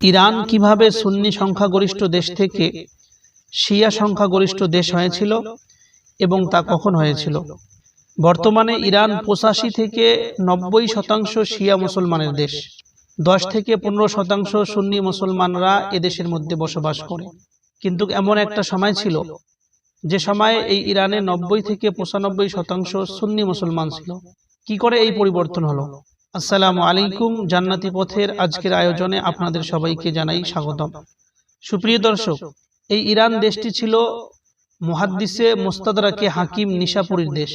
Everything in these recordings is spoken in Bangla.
ইরান কীভাবে সুন্নি সংখ্যাগরিষ্ঠ দেশ থেকে শিয়া সংখ্যাগরিষ্ঠ দেশ হয়েছিল এবং তা কখন হয়েছিল? বর্তমানে ইরান পঁচাশি থেকে নব্বই শতাংশ শিয়া মুসলমানের দেশ। দশ থেকে পনেরো শতাংশ সুন্নি মুসলমানরা এদেশের মধ্যে বসবাস করে। কিন্তু এমন একটা সময় ছিল, যে সময়ে এই ইরানে নব্বই থেকে পঁচানব্বই শতাংশ সুন্নি মুসলমান ছিল। কি করে এই পরিবর্তন হলো? আসসালামু আলাইকুম, জান্নাতি পথের আজকের আয়োজনে আপনাদের সবাইকে জানাই স্বাগতম। সুপ্রিয় দর্শক, এই ইরান দেশটি ছিল মুহাদ্দিসে মুস্তাদরাকে হাকিম নিশাপুরীর দেশ।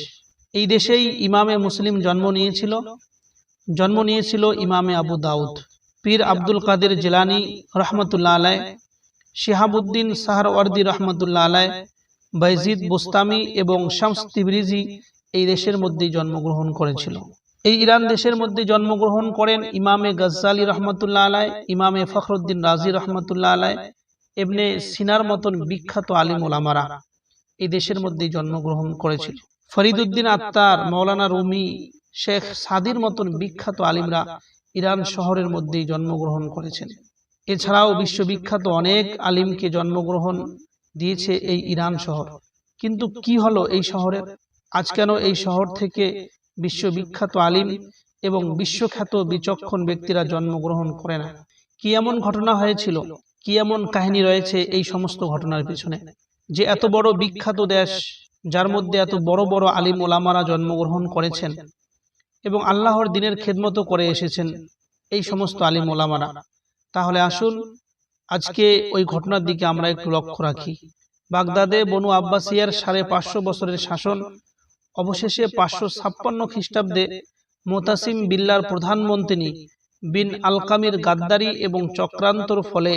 এই দেশেই ইমামে মুসলিম জন্ম নিয়েছিল। জন্ম নিয়েছিল ইমামে আবু দাউদ। পীর আব্দুল কাদের জেলানি রহমতুল্লাহ আলায় শিহাবুদ্দিন সাহারওয়ার্দি রহমতুল্লাহ আলায় বাইজিদ বুস্তামি এবং শামস তিবরিজি এই দেশের মধ্যেই জন্মগ্রহণ করেছিল। এই ইরান দেশের মধ্যে জন্মগ্রহণ করেন ইমামে গজ্জালি রহমতুল্লাহ আলায় ইমামে ফখরুদ্দিন রাজি রহমতুল্লাহ আলায় এমনি সিনার মতন বিখ্যাত আলিম ওলামারা এই দেশের মধ্যেই জন্মগ্রহণ করেছিল। ফরিদুদ্দিন আত্মার মৌলানা রুমি, শেখ সাদির মতন বিখ্যাত আলিমরা ইরান শহরের মধ্যেই জন্মগ্রহণ করেছেন। এছাড়াও বিশ্ববিখ্যাত অনেক আলিমকে জন্মগ্রহণ দিয়েছে এই ইরান শহর। কিন্তু কি হলো এই শহরের? আজ কেন এই শহর থেকে বিশ্ববিখ্যাত আলিম এবং বিশ্বখ্যাত বিচক্ষণ ব্যক্তিরা জন্মগ্রহণ করে না। কি এমন ঘটনা হয়েছিল? কি এমন কাহিনী রয়েছে এই সমস্ত ঘটনার পিছনে? যে এত বড় বিখ্যাত দেশ, যার মধ্যে এত বড় বড় আলিম ওলামারা জন্মগ্রহণ করেছেন এবং আল্লাহর দিনের খেদমতো করে এসেছেন এই সমস্ত আলিম ওলামারা। তাহলে আসুন, আজকে ওই ঘটনার দিকে আমরা একটু লক্ষ্য রাখি। বাগদাদে বনু আব্বাসিয়ার সাড়ে পাঁচশো বছরের শাসন অবশেষে পাঁচশো ছাপ্পান্ন খ্রিস্টাব্দে মোতাসিম বিল্লার প্রধানমন্ত্রী বিন আলকামির গাদ্দারি এবং চক্রান্তর ফলে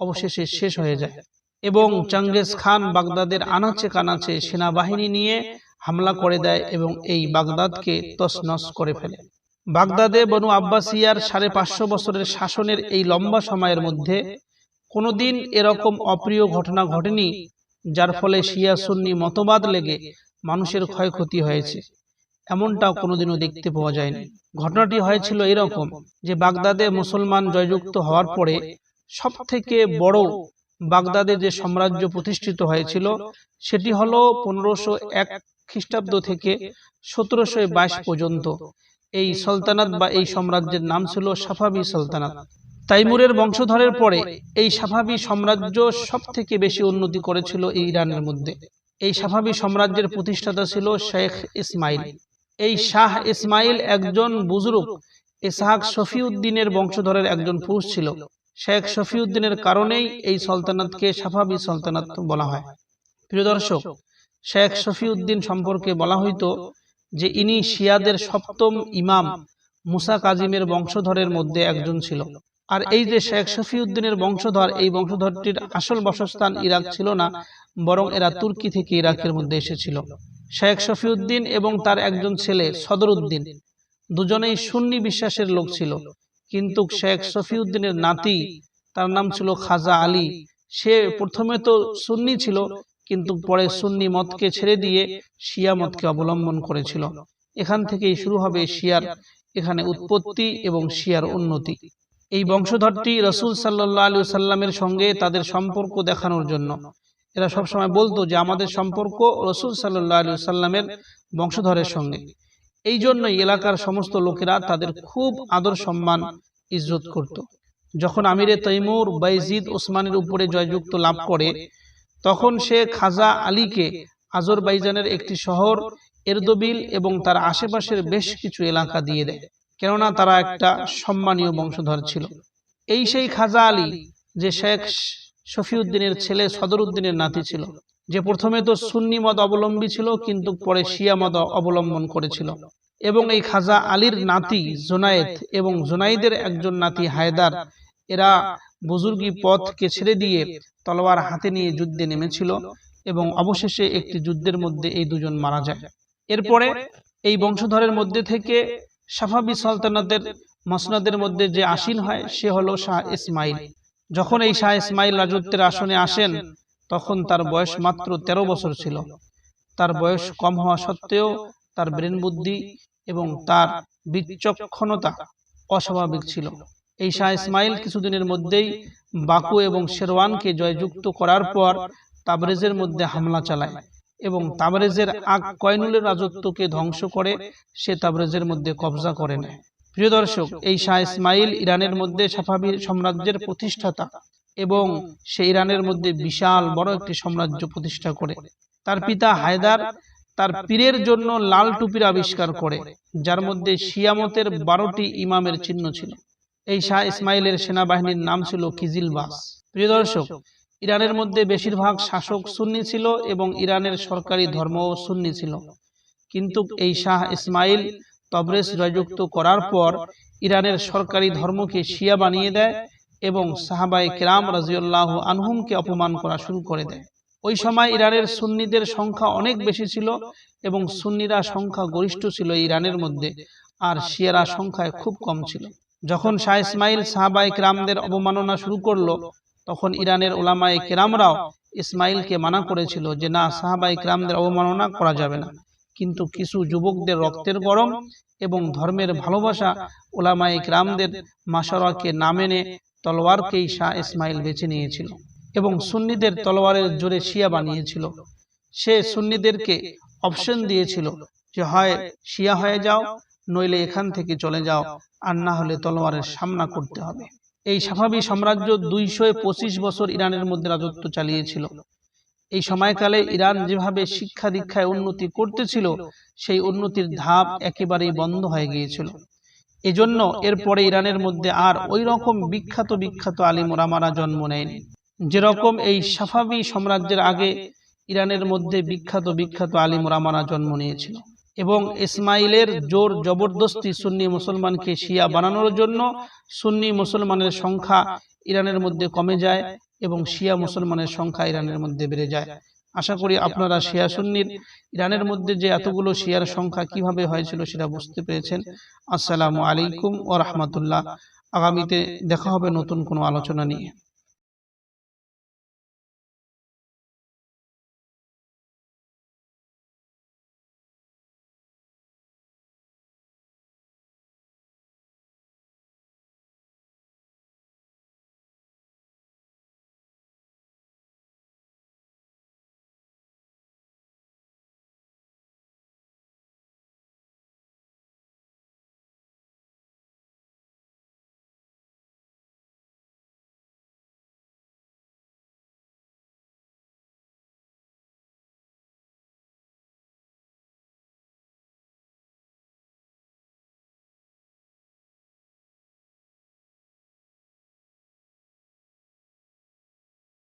অবশেষে শেষ হয়ে যায় এবং চাঙ্গেজ খান বাগদাদের আনাচে কানাচে সেনাবাহিনী নিয়ে হামলা করে দেয় এবং এই বাগদাদকে তছনছ করে ফেলে। বাগদাদে বনু আব্বাসিয়ার সাড়ে পাঁচশো বছরের শাসনের এই লম্বা সময়ের মধ্যে কোনোদিন এরকম অপ্রিয় ঘটনা ঘটেনি, যার ফলে শিয়া সুন্নি মতবাদ লেগে মানুষের ক্ষয়ক্ষতি হয়েছে। এমনটাও কোনোদিনও দেখতে পাওয়া যায়নি। ঘটনাটি হয়েছিল এরকম যে বাগদাদে মুসলমান জয়যুক্ত হওয়ার পরে সব থেকে বড় বাগদাদে যে সাম্রাজ্য প্রতিষ্ঠিত হয়েছিল সেটি হলো পনেরোশো এক খ্রিস্টাব্দ থেকে সতেরোশো বাইশ পর্যন্ত। এই সালতানাত বা এই সাম্রাজ্যের নাম ছিল সাফাবি সালতানাত। তাইমুরের বংশধরের পরে এই সাফাবি সাম্রাজ্য সব থেকে বেশি উন্নতি করেছিল ইরানের মধ্যে। এই সাফাবি সাম্রাজ্যের প্রতিষ্ঠাতা ছিল শেখ ইসমাইল। এই শাহ ইসমাইল একজন বুজরুক। ইসাহাক শফিউদ্দিনের বংশধরের একজন পুরুষ ছিল। শেখ শফিউদ্দিনের কারণেই এই সালতানাতকে সাফাবি সালতানাত বলা হয়। প্রিয় দর্শক, শেখ শফিউদ্দিন সম্পর্কে বলা হইতো যে ইনি শিয়াদের সপ্তম ইমাম মুসা কাজিমের বংশধরের মধ্যে একজন ছিল। আর এই যে শেখ শফিউদ্দিনের বংশধর এই বংশধরটির আসল বাসস্থান ইরাক ছিল না বরং এরা তুর্কি থেকে ইরাকের মধ্যে এসেছিল। শেখ শফিউদ্দিন এবং তার একজন ছেলে সদরউদ্দিন দুজনেই সুন্নি বিশ্বাসের লোক ছিল। কিন্তু শেখ শফিউদ্দিনের নাতি তার নাম ছিল খাজা আলী। সে প্রথমে তো সুন্নি ছিল কিন্তু পরে সুন্নি মতকে ছেড়ে দিয়ে শিয়া মতকে অবলম্বন করেছিল। এখান থেকেই শুরু হবে শিয়ার। এখানে উৎপত্তি এবং শিয়ার। উন্নতি এই বংশধরটি রসুল সাল্লাহ আলু সাল্লামের সঙ্গে তাদের সম্পর্ক দেখানোর জন্য। এরা সবসময় বলতো যে আমাদের সম্পর্ক রসুল সাল্লাহ আলু সাল্লামের বংশধরের সঙ্গে। এই জন্যই এলাকার সমস্ত লোকেরা তাদের খুব আদর সম্মান ইজ্জত করত। যখন আমিরে তৈমুর বাইজিদ ওসমানের উপরে জয়যুক্ত লাভ করে তখন সে খাজা আলীকে আজরবাইজানের একটি শহর এরদবিল এবং তার আশেপাশের বেশ কিছু এলাকা দিয়ে। দেয়। কেননা তারা একটা সম্মানীয় বংশধর ছিল। এই সেই খাজা আলী, যে শেখ শফিউদ্দিনের ছেলে সদরউদ্দিনের নাতি ছিল, যে প্রথমে তো সুন্নি মত অবলম্বী ছিল, কিন্তু পরে শিয়া মত অবলম্বন করেছিল। এবং এই খাজা আলীর নাতি জোনায়েদ এবং জোনাইদের একজন নাতি হায়দার, এরা বুজুর্গি পথকে ছেড়ে দিয়ে তলোয়ার হাতে নিয়ে যুদ্ধে নেমেছিল এবং অবশেষে একটি যুদ্ধের মধ্যে এই দুজন মারা যায়। এরপরে এই বংশধরের মধ্যে থেকে সাফাবি সালতানাতের মসনাদের মধ্যে যে আসীন হয়, সে হলো শাহ ইসমাইল। যখন এই শাহ ইসমাইল রাজত্বের আসনে আসেন, তখন তার বয়স মাত্র ১৩ বছর ছিল। তার বয়স কম হওয়া সত্ত্বেও তার ব্রেন বুদ্ধি এবং তার বিচক্ষণতা অস্বাভাবিক ছিল। এই শাহ ইসমাইল কিছুদিনের মধ্যেই বাকু এবং শেরওয়ানকে জয়যুক্ত করার পর তাবরেজের মধ্যে হামলা চালায়। এবং তাবরেজের আগ কয়নুলের রাজত্বকে ধ্বংস করে সে তাবরেজের মধ্যে কবজা করে নেয় প্রিয় দর্শক এই শাহ ইসমাইল ইরানের মধ্যে সাফাবি সাম্রাজ্যের প্রতিষ্ঠাতা এবং সে ইরানের মধ্যে বিশাল বড় একটি সাম্রাজ্য প্রতিষ্ঠা করে। তার পিতা হায়দার তার পীরের জন্য লাল টুপির আবিষ্কার করে যার মধ্যে শিয়ামতের বারোটি ইমামের চিহ্ন ছিল। এই শাহ ইসমাইলের সেনাবাহিনীর নাম ছিল কিজিলবাস। প্রিয় দর্শক ইরানের মধ্যে বেশিরভাগ শাসক সুন্নি ছিল এবং ইরানের সরকারি ধর্মও সুন্নি ছিল। কিন্তু এই শাহ ইসমাইল তবরেজ জয়যুক্ত করার পর ইরানের সরকারি ধর্মকে শিয়া বানিয়ে দেয় এবং সাহাবাই কেরাম রাজিউল্লাহ আনহুমকে অপমান করা শুরু করে দেয়। ওই সময় ইরানের সুন্নিদের সংখ্যা অনেক বেশি ছিল এবং সুন্নিরা সংখ্যা গরিষ্ঠ ছিল ইরানের মধ্যে, আর শিয়ারা সংখ্যায় খুব কম ছিল। যখন শাহ ইসমাইল সাহাবাই কেরামদের অবমাননা শুরু করল তখন ইরানের ওলামাই কেরামরাও ইসমাইলকে মানা করেছিল যে, না সাহাবাই কেরামদের অবমাননা করা যাবে না। কিন্তু কিছু যুবকদের রক্তের গরম এবং ধর্মের ভালোবাসা ওলামাই কেরামদের মাসারাকে না মেনে তলোয়ারকেই শাহ ইসমাইল বেছে নিয়েছিল এবং সুন্নিদের তলোয়ারের জোরে শিয়া বানিয়েছিল। সে সুন্নিদেরকে অপশন দিয়েছিল যে, হয় শিয়া হয়ে যাও, নইলে এখান থেকে চলে যাও, আর না হলে তলোয়ারের সামনা করতে হবে। এই সাফাবি সাম্রাজ্য দুইশো পঁচিশ বছর ইরানের মধ্যে রাজত্ব চালিয়েছিল। এই সময়কালে ইরান যেভাবে শিক্ষা দীক্ষায় উন্নতি করতেছিল, সেই উন্নতির ধাপ একেবারেই বন্ধ হয়ে গিয়েছিল। এজন্য এরপরে ইরানের মধ্যে আর ওই রকম বিখ্যাত বিখ্যাত আলিম ওরামারা জন্ম নেয়নি। যেরকম এই সাফাবি সাম্রাজ্যের আগে ইরানের মধ্যে বিখ্যাত বিখ্যাত আলিম ওরামারা জন্ম নিয়েছিল। এবং ইসমাইলের জোর জবরদস্তি সুন্নি মুসলমানকে শিয়া বানানোর জন্য সুন্নি মুসলমানের সংখ্যা ইরানের মধ্যে কমে যায় এবং শিয়া মুসলমানের সংখ্যা ইরানের মধ্যে বেড়ে যায়। আশা করি আপনারা শিয়া সুন্নির ইরানের মধ্যে যে এতগুলো শিয়ার সংখ্যা কীভাবে হয়েছিল সেটা বুঝতে পেরেছেন। আসসালামু আলাইকুম ও রহমতুল্লাহ। আগামীতে দেখা হবে নতুন কোনো আলোচনা নিয়ে।